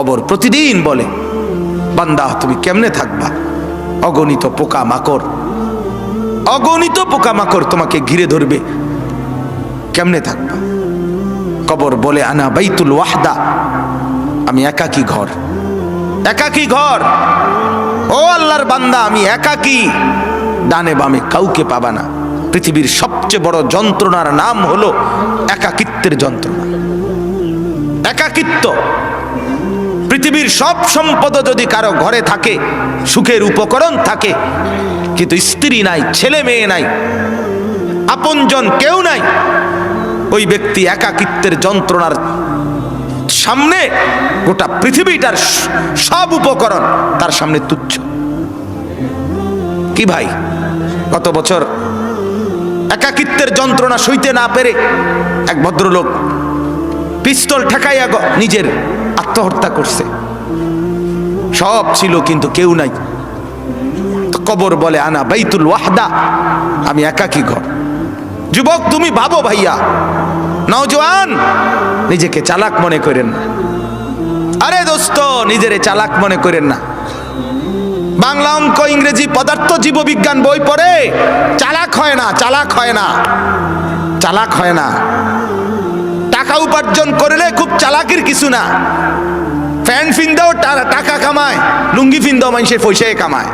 কবর প্রতিদিন বলে, বান্দা, তুমি কেমনে থাকবা? অগণিত পোকা মাকড় অগণিত পোকা মাকড় তোমাকে ঘিরে ধরবে। কেমনে থাকবা? কবর বলে, আনা বাইতুল ওয়াহদা। আমি একাকী ঘর। একাকী ঘর। ও আল্লাহর বান্দা, আমি একাকী। ডানে বামে কাউকে পাবা না। পৃথিবীর সবচেয়ে বড় যন্ত্রণার নাম হলো একাকিত্বের যন্ত্রণা। একাকিত্ব। পৃথিবীর সব সম্পদ যদি কারও ঘরে থাকে, সুখের উপকরণ থাকে, কিন্তু স্ত্রী নাই, ছেলে মেয়ে নাই, আপনজন কেউ নাই, ওই ব্যক্তি একাকিত্বের যন্ত্রণার সামনে গোটা পৃথিবীটার সব উপকরণ তার সামনে তুচ্ছ। কি ভাই গত বছর একাকিত্বের যন্ত্রণা সইতে না পেরে এক ভদ্রলোক পিস্তল ঠেকাইয়া নিজের আত্মহত্যা করছে। সব ছিল কিন্তু কেউ নাই। কবর বলে, আনা বাইতুল ওয়াহদা, আমি একাকী ঘর। যুবক, তুমি ভাবো ভাইয়া, নওজোয়ান, নিজেকে চালাক মনে করেন না। আরে দোস্ত, নিজেরে চালাক মনে করেন না। বাংলা অঙ্ক, ইংরেজি পদার্থ, জীববিজ্ঞান বই পড়ে চালাক হয় না, চালাক হয় না, চালাক হয় না। টাকা উপার্জন করলে খুব চালাকির কিছু না। ফ্যান ফিন্দাও টাকা কামায়, লুঙ্গি ফিন্দাও মানুষের পয়সায় কামায়।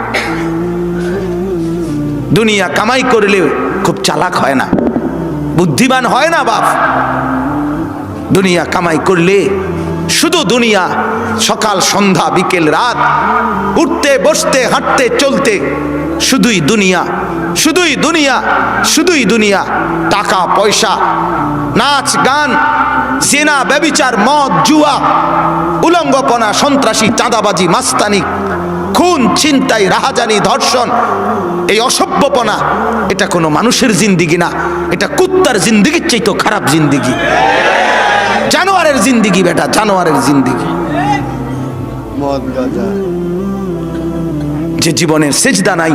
দুনিয়া কামাই করলে খুব চালাক হয় না। বুদ্ধিমান হয় না বাপ। দুনিয়া কামাই করলে শুধু দুনিয়া, সকাল, সন্ধ্যা, বিকেল, রাত, উঠতে, বসতে, হাঁটতে, চলতে শুধুই দুনিয়া শুধুই দুনিয়া শুধুই দুনিয়া। টাকা, পয়সা, নাচ, গান, জেনা, ব্যবিচার, মদ, জুয়া, উলঙ্গপনা, সন্ত্রাসী, চাঁদাবাজি, মাস্তানি, খুন, ছিনতাই, রাহাজানি, ধর্ষণ, এই অসভ্যপনা, এটা কোনো মানুষের জিন্দিগি না। এটা কুত্তার জিন্দিগির চাইতো খারাপ জিন্দিগি। জানোয়ারের জিন্দিগি বেটা, জানোয়ারের জিন্দিগি। মদ, গাঁজা। যে জীবনের সেজদা নাই,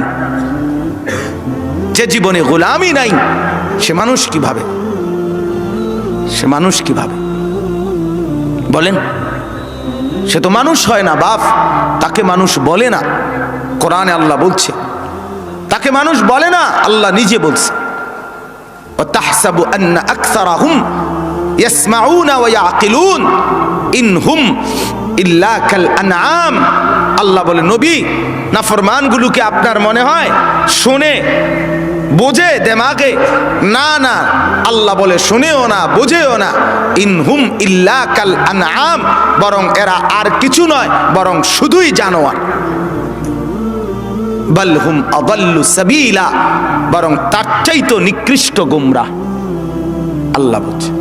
যে জীবনে গোলামি নাই, সে মানুষ কীভাবে? সে মানুষ কীভাবে? বলেন, সে তো মানুষ হয় না, বাপ। তাকে মানুষ বলে না। কোরআনে আল্লাহ বলছে, তাকে মানুষ বলে না, আল্লাহ নিজে বলছে। ইন হুম কাল আনাম আল্লাহ বলে, নবী, না ফরমানগুলোকে আপনার মনে হয়? শুনে, বোঝে, দেমাগে? না না। আল্লাহ বলে, শুনেও না, বোঝেও না। ইনহুম ইল্লা কাল আনাম বরং এরা আর কিছু নয়, বরং শুধুই জানোয়ার। বলহুম অবল্লু সাবিলা। বরং তার চাইতো নিকৃষ্ট গুমরা। আল্লাহ বলছে,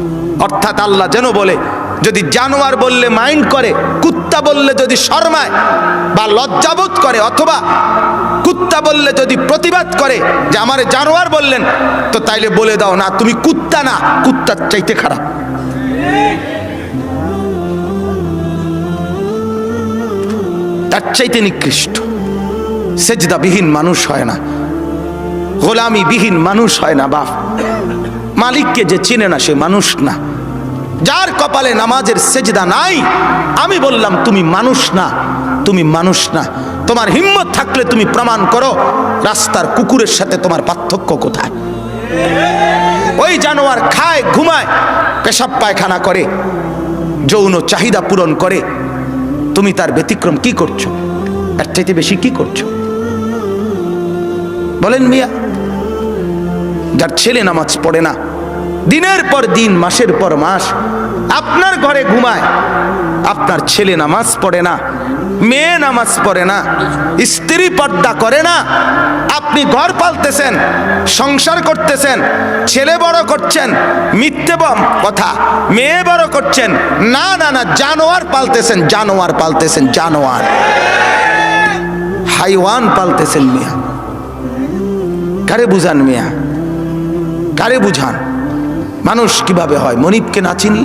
অর্থাৎ আল্লাহ যেন বলে যদি জানোয়ার বললে মাইন্ড করে, কুত্তা বললে যদি শর্মায়, বা লজ্জাবোধ করে অথবা কুত্তা বললে যদি প্রতিবাদ করে যে আমারে জানোয়ার বললেন, তো তাইলে বলে দাও না, তুমি কুত্তা না, কুত্তার চাইতে খারাপ। তার চাইতে নিকৃষ্ট। সেজদাবিহীন মানুষ হয় না। গোলামি বিহীন মানুষ হয় না, বাপ। মালিককে যে চিনে না, সে মানুষ না। যার কপালে নামাজের সেজদা নাই, আমি বললাম, তুমি মানুষ না, তুমি মানুষ না। তোমার হিম্মত থাকলে তুমি প্রমাণ করো, রাস্তার কুকুরের সাথে তোমার পার্থক্য কোথায়? ওই জানোয়ার খায়, ঘুমায়, পেশাব পায়খানা করে, যৌন চাহিদা পূরণ করে। তুমি তার ব্যতিক্রম কি করছ? এর চাইতে বেশি কি করছ? বলেন মিয়া, যার ছেলে নামাজ পড়ে না দিনের পর দিন, মাসের পর মাস, আপনার ঘরে ঘুমায়, আপনার ছেলে নামাজ পড়ে না, মেয়ে নামাজ পড়ে না, স্ত্রী পর্দা করে না, আপনি ঘর পালতেছেন, সংসার করতেছেন, ছেলে বড় করছেন, মিথ্যে কথা, মেয়ে বড় করছেন, না না না, জানোয়ার পালতেছেন জানোয়ার পালতেছেন, জানোয়ার। হাইওয়ান পালতেছেন মিয়া। কারে বুঝান মিয়া? কারে বুঝান? মানুষ কীভাবে হয়? মনিবকে না চিনলে?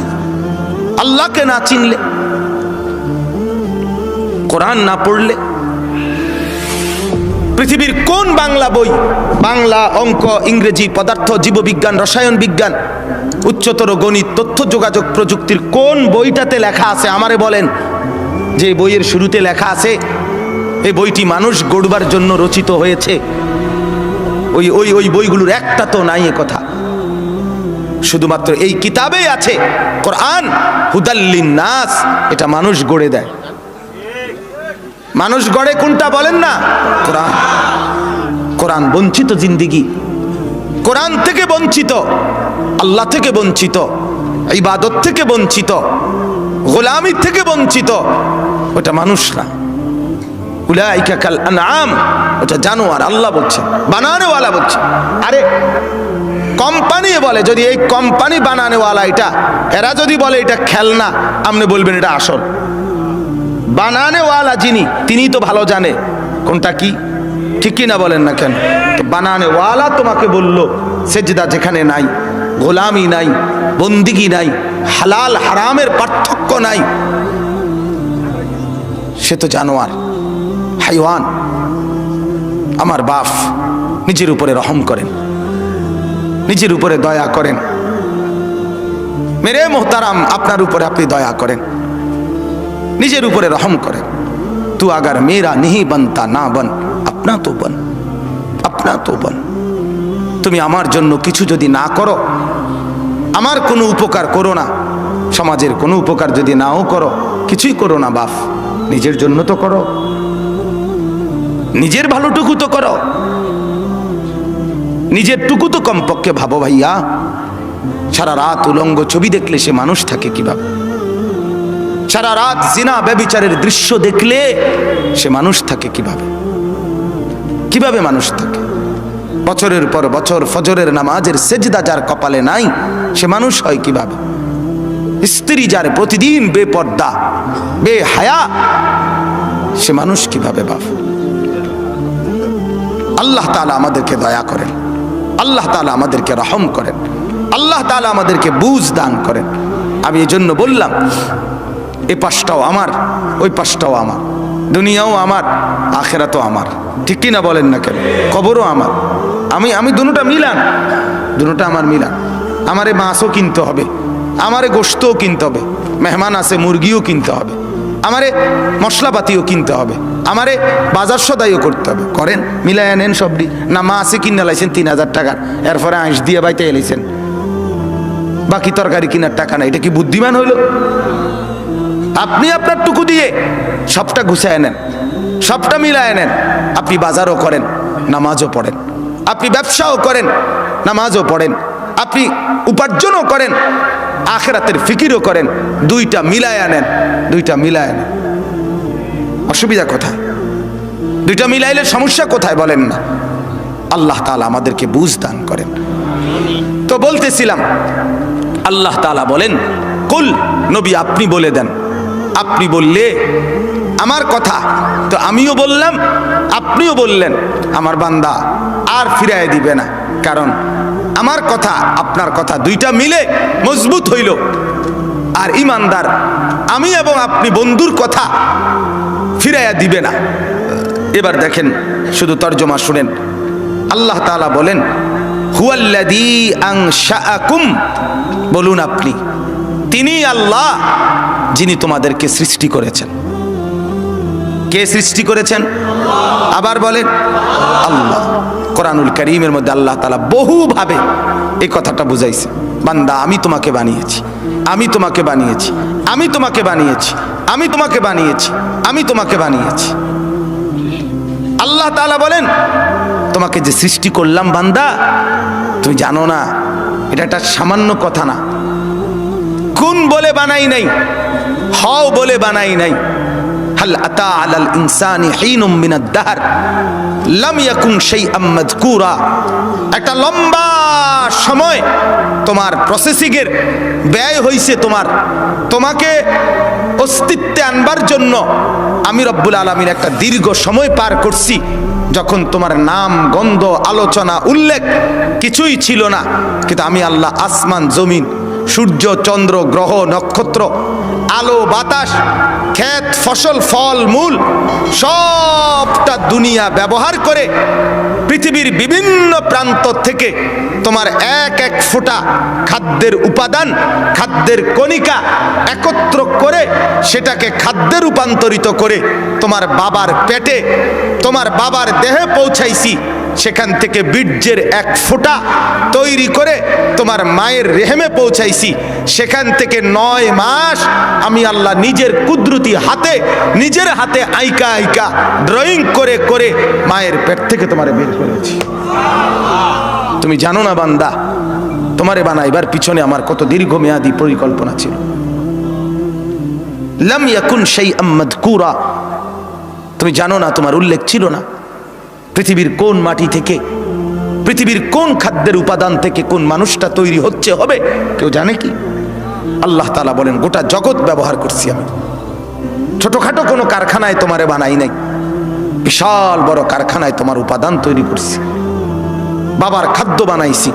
আল্লাহকে না চিনলে? কোরআন না পড়লে? পৃথিবীর কোন বাংলা বই? বাংলা অঙ্ক, ইংরেজি, পদার্থ, জীববিজ্ঞান, রসায়ন বিজ্ঞান, উচ্চতর গণিত, তথ্য, যোগাযোগ প্রযুক্তির কোন বইটাতে লেখা আছে? আমারে বলেন। যে বইয়ের শুরুতে লেখা আছে এই বইটি মানুষ গড়বার জন্য রচিত হয়েছে। ওই ওই ওই বইগুলোর একটা তো নাই কথা। শুধুমাত্র এই কিতাবেই আছে। কোরআন হুদাল্লিন নাস এটা মানুষ গড়ে দেয়। মানুষ গড়ে কোনটা বলেন না? কোরআন। কোরআন বঞ্চিত জিন্দিগি। কোরআন থেকে বঞ্চিত, আল্লাহ থেকে বঞ্চিত, ইবাদত থেকে বঞ্চিত, গোলামি থেকে বঞ্চিত, ওটা মানুষ না। উলাইকা কাল আনআম, ওটা জানোয়ার, আল্লাহ বলছে, বানানোওয়ালা বলছে। আরে কোম্পানি বলে, যদি এই কোম্পানি বানানেওয়ালা এটা, এরা যদি বলে এটা খেলনা, আপনি বলবেন এটা আসল। বানানেওয়ালা যিনি তিনি তো ভালো জানে, কোনটা কি? ঠিক কি না বলেন না কেন? বানানেওয়ালা তোমাকে বলল, সেজদা যেখানে নাই, গোলামি নাই, বন্দিগি নাই, হালাল হারামের পার্থক্য নাই। সে তো জানোয়ার, হাইওয়ান। আমার বাপ নিজের উপরে রহম করেন। নিজের উপরে দয়া করেন। মেরে মোহতারাম, আপনার উপরে আপনি দয়া করেন। নিজের উপরে রহম করেন। তু আগার মেরা নেহি বনতা না বন, আপনা তো বন, আপনা তো বন। তুমি আমার জন্য কিছু যদি না করো, আমার কোনো উপকার করো না, সমাজের কোনো উপকার যদি নাও করো, কিছুই করো না বাপ, নিজের জন্য তো করো, নিজের ভালোটুকু তো করো। নিজের টুকু তো কমপক্ষে ভাবো ভাইয়া। সারা রাত উলঙ্গ ছবি দেখলে সে মানুষ থাকে কীভাবে? সারা রাত জিনা ব্যবিচারের দৃশ্য দেখলে সে মানুষ থাকে কীভাবে? কীভাবে মানুষ থাকে? বছরের পর বছর ফজরের নামাজের সেজদা যার কপালে নাই, সে মানুষ হয় কীভাবে? স্ত্রী যার প্রতিদিন বেপর্দা বে হায়া সে মানুষ কীভাবে বাপ আল্লাহ তালা আমাদেরকে দয়া করেন। আল্লাহ তালা আমাদেরকে রহম করেন। আল্লাহ তালা আমাদেরকে বুঝ দান করেন। আমি এই জন্য বললাম, এ পাশটাও আমার, ওই পাশটাও আমার। দুনিয়াও আমার, আখেরাতও আমার। ঠিক কিনা বলেন না কেন? কবরও আমার। আমি আমি দুটোটা মিলান। দুটোটা আমার মিলান। আমারে মাছও কিনতে হবে। আমারে গোস্তও কিনতে হবে। মেহমান আছে, মুরগিও কিনতে হবে। আমারে মশলাপাতিও কিনতে হবে, আমারে বাজার সদাইও করতে হবে। করেন মিলাই নেন সবটি না, মা আছে কিনে লাইছেন তিন হাজার টাকার। এরপরে আঁশ দিয়ে বাইতে এলাইছেন বাকি তরকারি কেনার টাকা নাই, এটা কি বুদ্ধিমান হইল? আপনি আপনার টুকু দিয়ে সবটা গুছায় নেন, সবটা মিলায় নেন। আপনি বাজারও করেন, নামাজও পড়েন। আপনি ব্যবসাও করেন, নামাজও পড়েন। আপনি উপার্জনও করেন, আখেরাতের ফিকিরও করেন, দুইটা মিলায় আনেন দুইটা মিলায় আনেন অসুবিধা কোথায়? দুইটা মিলাইলে সমস্যা কোথায় বলেন না? আল্লাহ তালা আমাদেরকে বুঝ দান করেন। তো বলতেছিলাম, আল্লাহ তাআলা বলেন, কুল, নবী আপনি বলে দেন। আপনি বললে আমার কথা। তো আমিও বললাম, আপনিও বললেন, আমার বান্দা আর ফিরায় দিবে না। কারণ আমার কথা, আপনার কথা দুইটা মিলে মজবুত হইল। আর ইমানদার, আমি এবং আপনি বন্ধুর কথা ফিরাইয়া দিবে না। এবার দেখেন, শুধু তর্জমা শুনেন। আল্লাহ তালা বলেন, হুয়াল্লাযী আনশাআকুম বলুন আপনি তিনি আল্লাহ যিনি তোমাদেরকে সৃষ্টি করেছেন। কে সৃষ্টি করেছেন? আবার বলেন, আল্লাহ। কোরআনুল করিমের মধ্যে আল্লাহ তালা বহুভাবে এই কথাটা বুঝাইছে। বান্দা, আমি তোমাকে বানিয়েছি। আমি তোমাকে বানিয়েছি। আমি তোমাকে বানিয়েছি। আমি তোমাকে বানিয়েছি। আমি তোমাকে বানিয়েছি। আল্লাহ তালা বলেন, তোমাকে যে সৃষ্টি করলাম বান্দা, তুমি জানো না, এটা একটা সামান্য কথা না। কোন বলে বানাই নাই, হও বলে বানাই নাই। হাল আতা আলাল ইনসানি হিনুম মিনাদ দাহর। লাম ইয়াকুন শাইআম মাযকুরা। একটা লম্বা সময় তোমার প্রসেসিং এর ব্যয় হইছে তোমার। তোমাকে অস্তিত্বে আনবার জন্য আমি রব্বুল আলমীর একটা দীর্ঘ সময় পার করছি, যখন তোমার নাম, গন্ধ, আলোচনা, উল্লেখ কিছুই ছিল না। কিন্তু আমি আল্লাহ আসমান, জমিন সূর্য, চন্দ্র, গ্রহ, নক্ষত্র, আলো, বাতাস, ক্ষেত, ফসল, ফল, মূল, সবটা দুনিয়া ব্যবহার করে পৃথিবীর বিভিন্ন প্রান্ত থেকে তোমার এক এক ফোঁটা খাদ্যের উপাদান, খাদ্যের কণিকা একত্র করে সেটাকে খাদ্যে রূপান্তরিত করে তোমার বাবার পেটে, তোমার বাবার দেহে পৌঁছাইছি। সেখান থেকে বীর্যের এক ফোঁটা তৈরি করে তোমার মায়ের রেহেমে পৌঁছাইছি। সেখান থেকে নয় মাস আমি আল্লাহ নিজের কুদরতি হাতে, নিজের হাতে আইকা আইকা ড্রয়িং করে করে মায়ের পেট থেকে তোমারে বের করেছি। তুমি জানো না বান্দা, তোমারে বানাইবার পিছনে আমার কত দীর্ঘমেয়াদী পরিকল্পনা ছিল। লাম ইয়াকুন সেই আম্মদ কুরা তুমি জানো না, তোমার উল্লেখ ছিল না। পৃথিবীর কোন মাটি থেকে, পৃথিবীর কোন খাদ্যের উপাদান থেকে কোন মানুষটা তৈরি হচ্ছে হবে, কেউ জানে কি? আল্লাহ তালা বলেন, গোটা জগৎ ব্যবহার করছি আমি। ছোটখাটো কোনো কারখানায় তোমারে বানাই নাই। বিশাল বড় কারখানায় তোমার উপাদান তৈরি করছি। বাবার খাদ্য বানাইছি,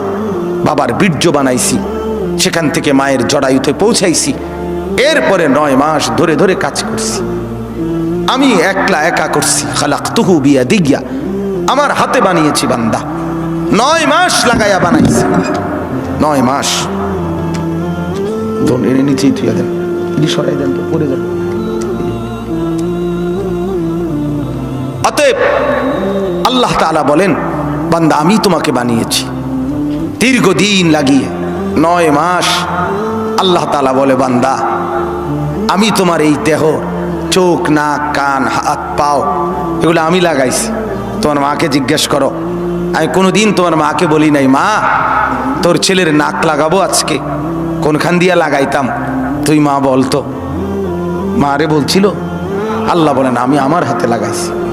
বাবার বীর্য বানাইছি, সেখান থেকে মায়ের জড়ায়ুতে পৌঁছাইছি। এরপরে নয় মাস ধরে ধরে কাজ করছি। আমি একলা একা করছি। খালাক তুহু বিয়া দিগিয়া আমার হাতে বানিয়েছি বান্দা। নয় মাস লাগাইয়া বানাইছি। নয় মাস। তো এনে নিচেই থুয়া দেন। সরাই দেন তো, পড়ে যান। অতএব আল্লাহ তালা বলেন, বান্দা, আমি তোমাকে বানিয়েছি। দীর্ঘদিন লাগিয়ে, নয় মাস আল্লাহ তালা বলে, বান্দা, আমি তোমার এই দেহ, চোখ, নাক, কান, হাত, পাও, এগুলো আমি লাগাইছি। তোমার মাকে জিজ্ঞেস করো। আমি কোনো দিন তোমার মাকে বলি নাই, মা, তোর ছেলের নাক লাগাবো আজকে। কোনখান দিয়া লাগাইতাম? তুই মা বলতো। মা রে বলছিল, আল্লাহ বলেন, আমি আমার হাতে লাগাইছি।